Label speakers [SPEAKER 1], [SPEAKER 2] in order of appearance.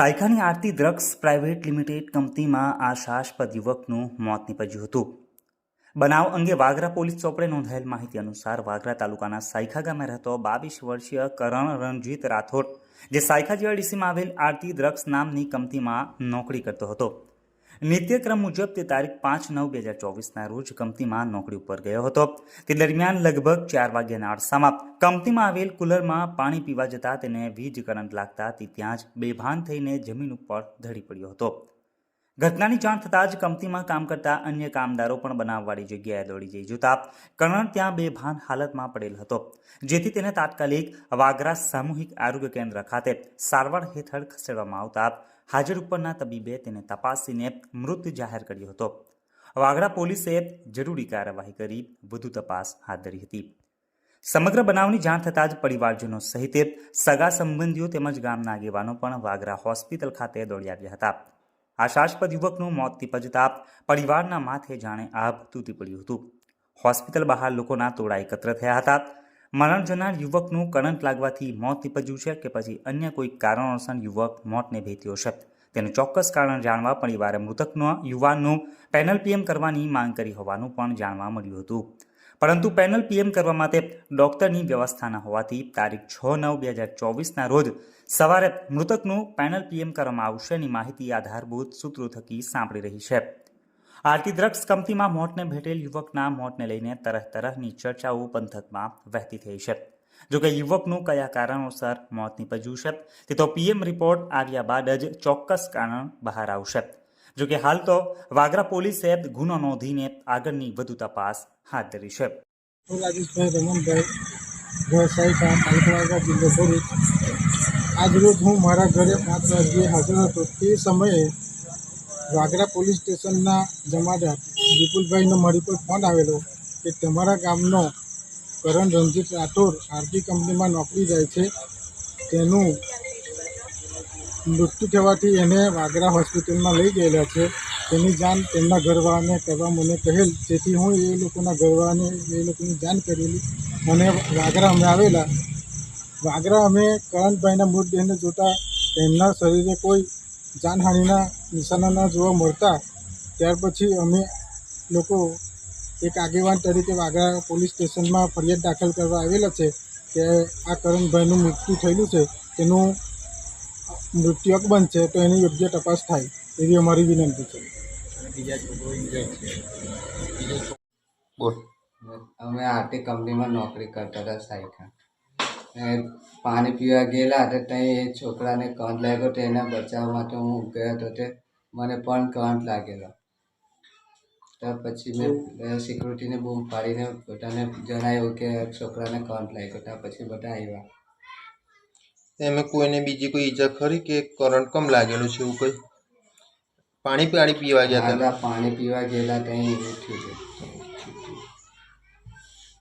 [SPEAKER 1] સાયખાની Aarti drugs private limited કંપનીમાં આશાસ્પદ યુવકનું મોત નીપજ્યું હતું. બનાવ અંગે વાગરા પોલીસ ચોપડે નોંધાયેલ માહિતી અનુસાર વાગરા તાલુકાના સાયખા ગામે રહેતો બાવીસ વર્ષીય કરણ રણજીત રાઠોડ, જે સાયખા જીઆઈડીસીમાં આવેલ આરતી ડ્રગ્સ નામની કંપનીમાં નોકરી કરતો હતો. નિત્યક્રમ મુજબ તે તારીખ પાંચ નવ બે હજાર ચોવીસના રોજ કંપનીમાં નોકરી ઉપર ગયો હતો. તે દરમિયાન લગભગ ચાર વાગ્યાના અરસામાં કંપનીમાં આવેલ કુલરમાં પાણી પીવા જતા તેને વીજ કરંટ લાગતા તે ત્યાં જ બેભાન થઈને જમીન ઉપર ધડી પડ્યો હતો. ઘટનાની જાણ થતાં જ કંપનીમાં કામ કરતા અન્ય કામદારો પણ બનાવવાળી જગ્યાએ દોડી જઈ જોતા. કરણ ત્યાં બેભાન હાલતમાં પડેલ હતો, જેથી તેને તાત્કાલિક વાગરા સામૂહિક આરોગ્ય કેન્દ્ર ખાતે સારવાર હેઠળ ખસેડવામાં આવતા હાજર ઉપરના તબીબે તેને તપાસીને મૃત જાહેર કર્યો હતો. વાગરા પોલીસે જરૂરી કાર્યવાહી કરી વધુ તપાસ હાથ ધરી હતી. સમગ્ર બનાવની જાણ થતાં જ પરિવારજનો સહિત સગા સંબંધીઓ તેમજ ગામના આગેવાનો પણ વાગરા હોસ્પિટલ ખાતે દોડી આવ્યા હતા. આશાસ્પદ યુવકનું મોત નિપજતા પરિવારના માથે જાણે આભ તૂટી પડ્યું હતું. હોસ્પિટલ બહાર લોકોના ટોળા એકત્ર થયા હતા. મરણ જનાર યુવકનું કરંટ લાગવાથી મોત નિપજ્યું છે કે પછી અન્ય કોઈ કારણોસર યુવક મોતને ભેટ્યો છે. તેનું ચોક્કસ કારણ જાણવા પરિવારે મૃતકનો યુવાનનું પેનલ પીએમ કરવાની માંગ કરી હોવાનું પણ જાણવા મળ્યું હતું. પરંતુ પેનલ પીએમ કરવા માટે ડોક્ટરની વ્યવસ્થા ન હોવાથી તારીખ છ નવ બે હજાર ચોવીસના રોજ સવારે મૃતકનું પેનલ પીએમ કરવામાં આવશે એની માહિતી આધારભૂત સૂત્રો થકી સાંભળી રહી છે. આરતી ડ્રગ્સ કંપનીમાં મોતને ભેટેલ યુવકના મોતને લઈને તરહ તરહની ચર્ચાઓ પંથકમાં વહેતી થઈ છે. જોકે યુવકનું કયા કારણોસર મોત નીપજ્યું છે, તે તો પીએમ રિપોર્ટ આવ્યા બાદ જ ચોક્કસ કારણ બહાર આવશે. જોકે હાલ તો વાગરા પોલીસે ગુનો નોંધીને આગળની વધુ તપાસ હાથ ધરી છે.
[SPEAKER 2] આજરોજ હું મારા ઘરે પાંચ વાગ્યે હાજર હતો. તે સમયે વાગરા પોલીસ સ્ટેશનના જમાદાર વિપુલભાઈનો મારી પર ફોન આવેલો કે તમારા ગામનો કરણ રણજીત રાઠોડ આરટી કંપનીમાં નોકરી જાય છે. તેનું મૃત્યુ થવાથી એને વાગરા હોસ્પિટલમાં લઈ ગયેલા છે. તેની જાણ તેમના ઘરવાળાને કરવા મને કહેલ. તેથી હું એ લોકોના ઘરવાળાને એ લોકોની જાણ કરેલી. અને વાગરા અમે આવેલા. વાગરા અમે કરણભાઈના મૃતદેહને જોતા તેમના શરીરે કોઈ જાનહાનિના નિશાના ન જોવા મળતા. ત્યાર પછી અમે લોકો એક આગેવાન તરીકે વાગરા પોલીસ સ્ટેશનમાં ફરિયાદ દાખલ કરવા આવેલા છે કે આ કરણભાઈનું મૃત્યુ થયેલું છે. તેનું મૃત્યુ અકબંધ છે તો એની યોગ્ય તપાસ થાય એવી અમારી વિનંતી છે.
[SPEAKER 3] બોલ.
[SPEAKER 4] અમે આરતી કંપનીમાં નોકરી કરતા હતા સાયખા પાણી પીવા ગયેલા હતા ત્યાં એ છોકરાને કરંટ લાગ્યો તો એના બચાવવા માટે હું ગયો હતો તે મને પણ કરંટ લાગેલો. તો પછી મેં સિક્યુરિટીને બૂમ પાડીને બધાને જણાવ્યું કે છોકરાને કરંટ લાગ્યો ત્યાં પછી બધા આવ્યા.
[SPEAKER 3] એમે કોઈને બીજી કોઈ ઈજા ખરી કે કરંટ કમ લાગેલું છે એવું કંઈ? પાણી પાણી પીવા ગયા હતા
[SPEAKER 4] પાણી પીવા ગયેલા કંઈ એવું થયું.